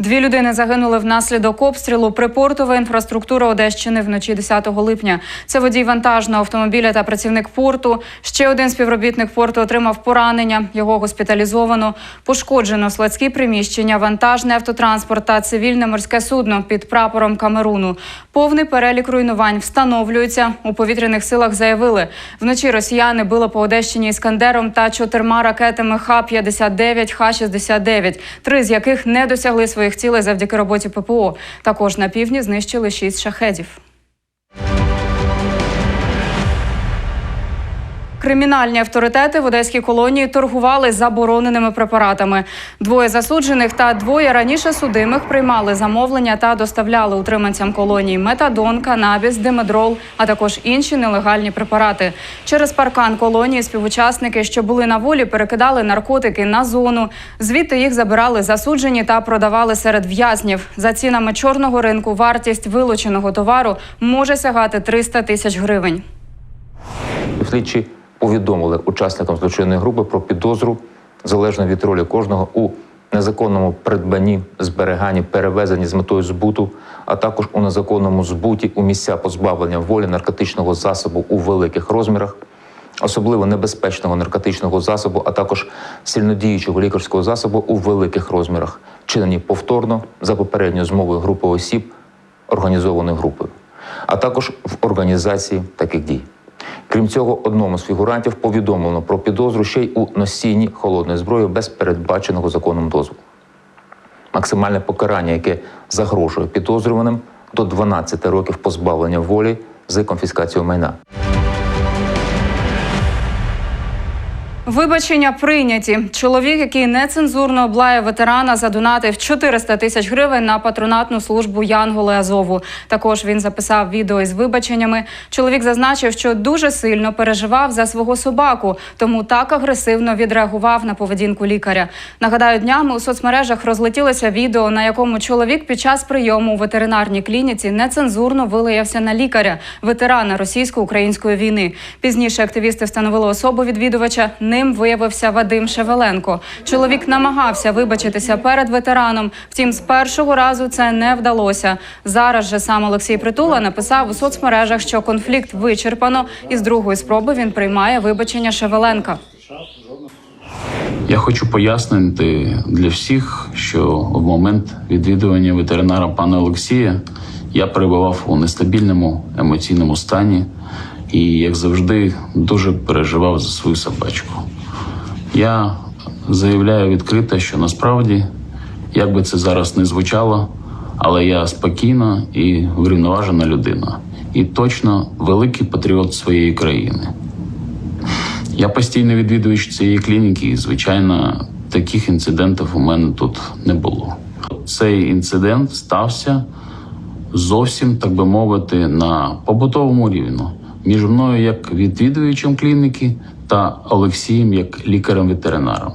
Дві людини загинули внаслідок обстрілу припортова інфраструктура Одещини вночі 10 липня. Це водій вантажного автомобіля та працівник порту. Ще один співробітник порту отримав поранення. Його госпіталізовано. Пошкоджено складські приміщення, вантажний автотранспорт та цивільне морське судно під прапором Камеруну. Повний перелік руйнувань встановлюється. У повітряних силах заявили, вночі росіяни били по Одещині іскандером та чотирма ракетами Х-59, Х-69, три з яких не досягли своїх цілей завдяки роботі ППО. Також на півдні знищили шість шахедів. Кримінальні авторитети в одеській колонії торгували забороненими препаратами. Двоє засуджених та двоє раніше судимих приймали замовлення та доставляли утриманцям колонії метадон, канабіс, димедрол, а також інші нелегальні препарати. Через паркан колонії співучасники, що були на волі, перекидали наркотики на зону. Звідти їх забирали засуджені та продавали серед в'язнів. За цінами чорного ринку вартість вилученого товару може сягати 300 тисяч гривень. Слідчі повідомили учасникам злочинної групи про підозру залежно від ролі кожного у незаконному придбанні, зберіганні, перевезенні з метою збуту, а також у незаконному збуті у місця позбавлення волі наркотичного засобу у великих розмірах, особливо небезпечного наркотичного засобу, а також сильнодіючого лікарського засобу у великих розмірах, вчинені повторно за попередньою змовою групи осіб, організованою групою, а також в організації таких дій. Крім цього, одному з фігурантів повідомлено про підозру ще й у носінні холодної зброї без передбаченого законом дозволу. Максимальне покарання, яке загрожує підозрюваним до 12 років позбавлення волі з конфіскацією майна. Вибачення прийняті. Чоловік, який нецензурно облає ветерана, задонатив 400 тисяч гривень на патронатну службу Янголи Азову. Також він записав відео із вибаченнями. Чоловік зазначив, що дуже сильно переживав за свого собаку, тому так агресивно відреагував на поведінку лікаря. Нагадаю, днями у соцмережах розлетілося відео, на якому чоловік під час прийому у ветеринарній клініці нецензурно вилаявся на лікаря, ветерана російсько-української війни. Пізніше активісти встановили особу відвідувача. Ним виявився Вадим Шевеленко. Чоловік намагався вибачитися перед ветераном. Втім, з першого разу це не вдалося. Зараз же сам Олексій Притула написав у соцмережах, що конфлікт вичерпано, і з другої спроби він приймає вибачення Шевеленка. Я хочу пояснити для всіх, що в момент відвідування ветеринара пана Олексія я перебував у нестабільному емоційному стані і, як завжди, дуже переживав за свою собачку. Я заявляю відкрито, що насправді, як би це зараз не звучало, але я спокійна і врівноважена людина, і точно великий патріот своєї країни. Я постійно відвідувач цієї клініки, і, звичайно, таких інцидентів у мене тут не було. Цей інцидент стався зовсім, так би мовити, на побутовому рівні між мною як відвідувачем клініки та Олексієм як лікарем-ветеринаром.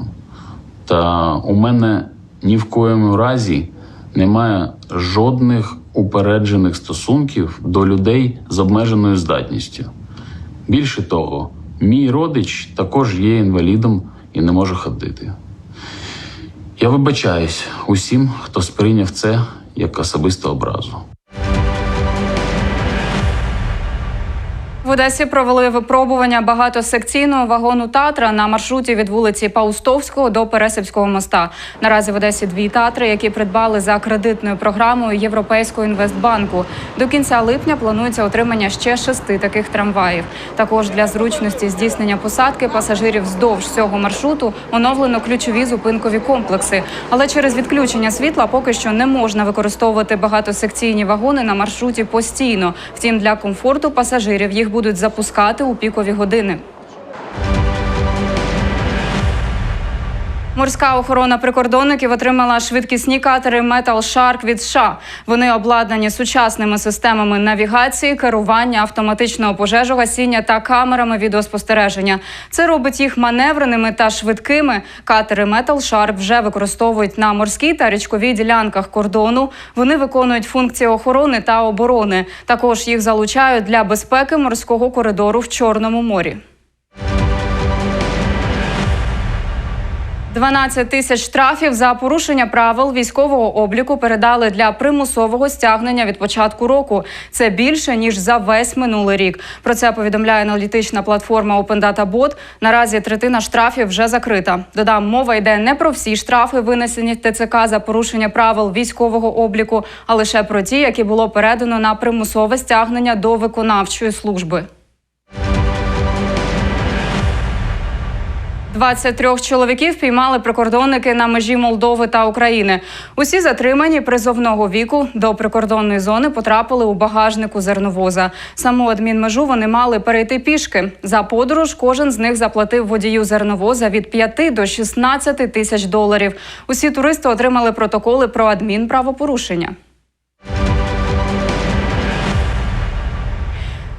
Та у мене ні в коєму разі немає жодних упереджених стосунків до людей з обмеженою здатністю. Більше того, мій родич також є інвалідом і не може ходити. Я вибачаюсь усім, хто сприйняв це як особисту образу. Одесі провели випробування багатосекційного вагону Татра на маршруті від вулиці Паустовського до Пересипського моста. Наразі в Одесі дві татри, які придбали за кредитною програмою Європейського інвестбанку. До кінця липня планується отримання ще шести таких трамваїв. Також для зручності здійснення посадки пасажирів вздовж цього маршруту оновлено ключові зупинкові комплекси. Але через відключення світла поки що не можна використовувати багатосекційні вагони на маршруті постійно. Втім, для комфорту пасажирів їх будуть запускати у пікові години. Морська охорона прикордонників отримала швидкісні катери Metal Shark від США. Вони обладнані сучасними системами навігації, керування, автоматичного пожежогасіння та камерами відеоспостереження. Це робить їх маневреними та швидкими. Катери Metal Shark вже використовують на морській та річковій ділянках кордону. Вони виконують функції охорони та оборони. Також їх залучають для безпеки морського коридору в Чорному морі. 12 тисяч штрафів за порушення правил військового обліку передали для примусового стягнення від початку року. Це більше ніж за весь минулий рік. Про це повідомляє аналітична платформа Open Data Bot. Наразі третина штрафів вже закрита. Додам, мова йде не про всі штрафи, винесені ТЦК за порушення правил військового обліку, а лише про ті, які було передано на примусове стягнення до виконавчої служби. 23 чоловіків піймали прикордонники на межі Молдови та України. Усі затримані призовного віку до прикордонної зони потрапили у багажнику зерновоза. Саму адмінмежу вони мали перейти пішки. За подорож кожен з них заплатив водію зерновоза від 5 до 16 тисяч доларів. Усі туристи отримали протоколи про адмінправопорушення.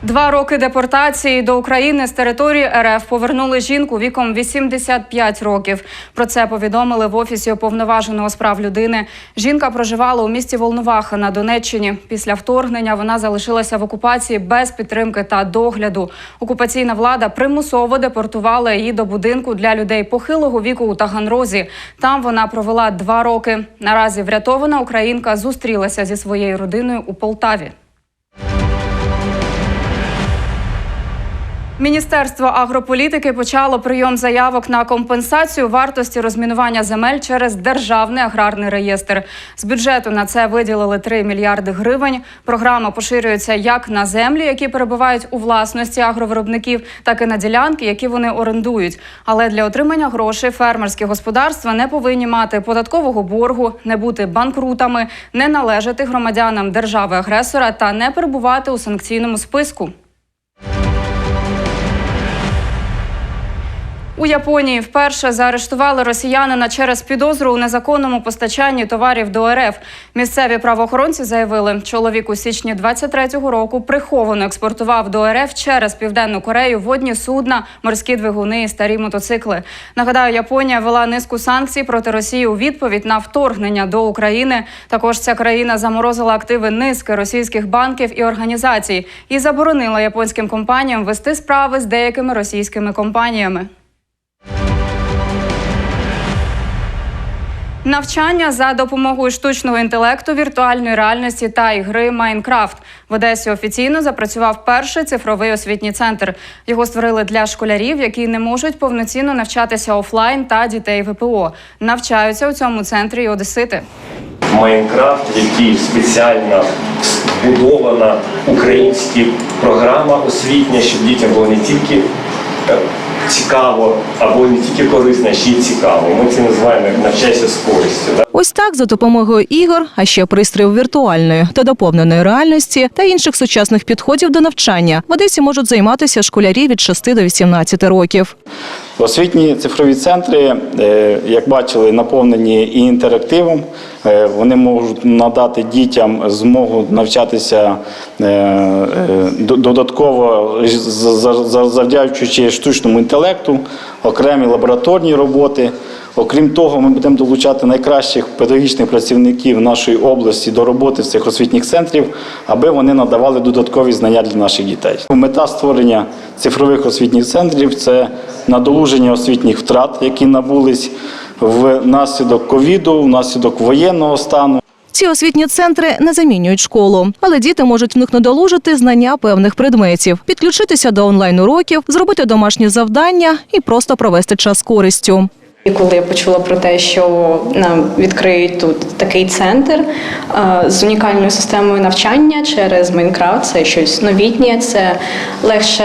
Два роки депортації до України з території РФ повернули жінку віком 85 років. Про це повідомили в офісі уповноваженого з прав людини. Жінка проживала у місті Волноваха на Донеччині. Після вторгнення вона залишилася в окупації без підтримки та догляду. Окупаційна влада примусово депортувала її до будинку для людей похилого віку у Таганрозі. Там вона провела два роки. Наразі врятована українка зустрілася зі своєю родиною у Полтаві. Міністерство агрополітики почало прийом заявок на компенсацію вартості розмінування земель через державний аграрний реєстр. З бюджету на це виділили 3 мільярди гривень. Програма поширюється як на землі, які перебувають у власності агровиробників, так і на ділянки, які вони орендують. Але для отримання грошей фермерські господарства не повинні мати податкового боргу, не бути банкрутами, не належати громадянам держави-агресора та не перебувати у санкційному списку. У Японії вперше заарештували росіянина через підозру у незаконному постачанні товарів до РФ. Місцеві правоохоронці заявили, чоловік у січні 23-го року приховано експортував до РФ через південну Корею водні судна, морські двигуни і старі мотоцикли. Нагадаю, Японія вела низку санкцій проти Росії у відповідь на вторгнення до України. Також ця країна заморозила активи низки російських банків і організацій і заборонила японським компаніям вести справи з деякими російськими компаніями. Навчання за допомогою штучного інтелекту, віртуальної реальності та ігри Майнкрафт в Одесі офіційно запрацював перший цифровий освітній центр. Його створили для школярів, які не можуть повноцінно навчатися офлайн та дітей ВПО. Навчаються у цьому центрі і одесити. Майнкрафт, в якій спеціально збудована українська програма освітня, щоб дітям було не тільки е, цікаво або не тільки корисно, а ще й цікаво. Ми це називаємо як навчайся з користю. Ось так за допомогою ігор, а ще пристроїв віртуальної та доповненої реальності та інших сучасних підходів до навчання в Одесі можуть займатися школярі від 6 до 18 років. Освітні цифрові центри, е, як бачили, наповнені і інтерактивом. Е, Вони можуть надати дітям змогу навчатися е, додатково завдячуючи штучному інтелекту, окремі лабораторні роботи. Окрім того, ми будемо долучати найкращих педагогічних працівників нашої області до роботи в цих освітніх центрів, аби вони надавали додаткові знання для наших дітей. Мета створення цифрових освітніх центрів це надолуження освітніх втрат, які набулись внаслідок ковіду, внаслідок воєнного стану. Ці освітні центри не замінюють школу, але діти можуть в них надолужити знання певних предметів, підключитися до онлайн-уроків, зробити домашні завдання і просто провести час користю. І коли я почула про те, що нам відкриють тут такий центр е, з унікальною системою навчання через Майнкрафт, це щось новітнє, це легше,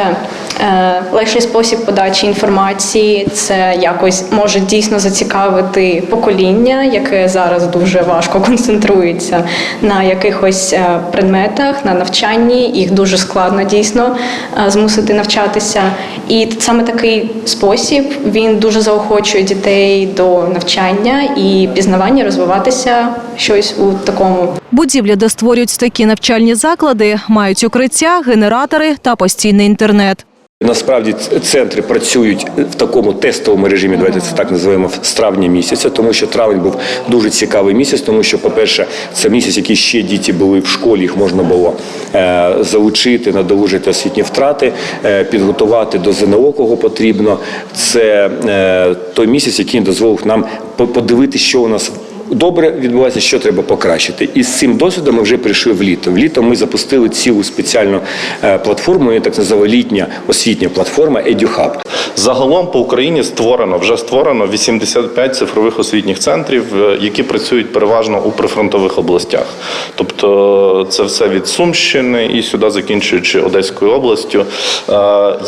е, легший спосіб подачі інформації, це якось може дійсно зацікавити покоління, яке зараз дуже важко концентрується на якихось е, предметах, на навчанні. Їх дуже складно дійсно змусити навчатися. І саме такий спосіб він дуже заохочує дітей до навчання і пізнавання, розвиватися щось у такому Будівлі, де створюють такі навчальні заклади, мають укриття, генератори та постійний інтернет. Насправді центри працюють в такому тестовому режимі, давайте це так називаємо з травня місяця, тому що травень був дуже цікавий місяць, тому що, по-перше, це місяць, який ще діти були в школі, їх можна було е, залучити, надолужити освітні втрати, е, підготувати до ЗНО, кого потрібно. Це е, той місяць, який дозволив нам по- подивитися, що у нас добре відбувається, що треба покращити. І з цим досвідом ми вже прийшли в літо. В літо ми запустили цілу спеціальну е, платформу, так називаємо літня освітня платформа EduHub. Загалом по Україні створено вже створено 85 цифрових освітніх центрів, е, які працюють переважно у прифронтових областях. Тобто це все від Сумщини і сюди закінчуючи Одеською областю, е,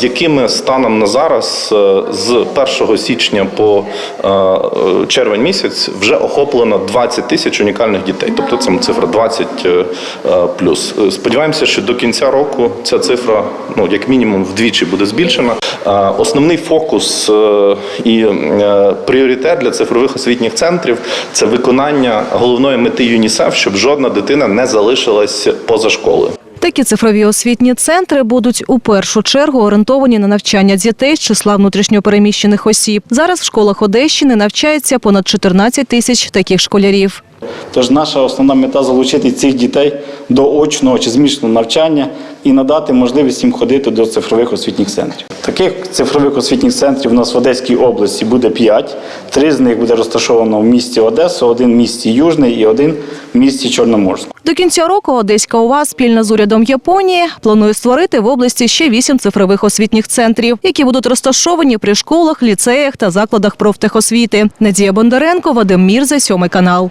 якими станом на зараз е, з 1 січня по е, е, червень місяць вже охоплено 20 тисяч унікальних дітей. Тобто це цифра 20 е, е, плюс. Е, Сподіваємося, що до кінця року ця цифра, ну як мінімум, вдвічі буде збільшена. Основний фокус і пріоритет для цифрових освітніх центрів це виконання головної мети ЮНІСЕФ, щоб жодна дитина не залишилась поза школою. Такі цифрові освітні центри будуть у першу чергу орієнтовані на навчання дітей з числа внутрішньопереміщених осіб. Зараз в школах Одещини навчається понад 14 тисяч таких школярів. Тож наша основна мета залучити цих дітей до очного чи змішаного навчання і надати можливість їм ходити до цифрових освітніх центрів. Таких цифрових освітніх центрів у нас в Одеській області буде 5. Три з них буде розташовано в місті Одесу, один в місті Южний і один в місті Чорноморську. До кінця року Одеська ОВА спільно з урядом Японії планує створити в області ще вісім цифрових освітніх центрів, які будуть розташовані при школах, ліцеях та закладах профтехосвіти. Надія Бондаренко, Вадим Мірза, сьомий канал.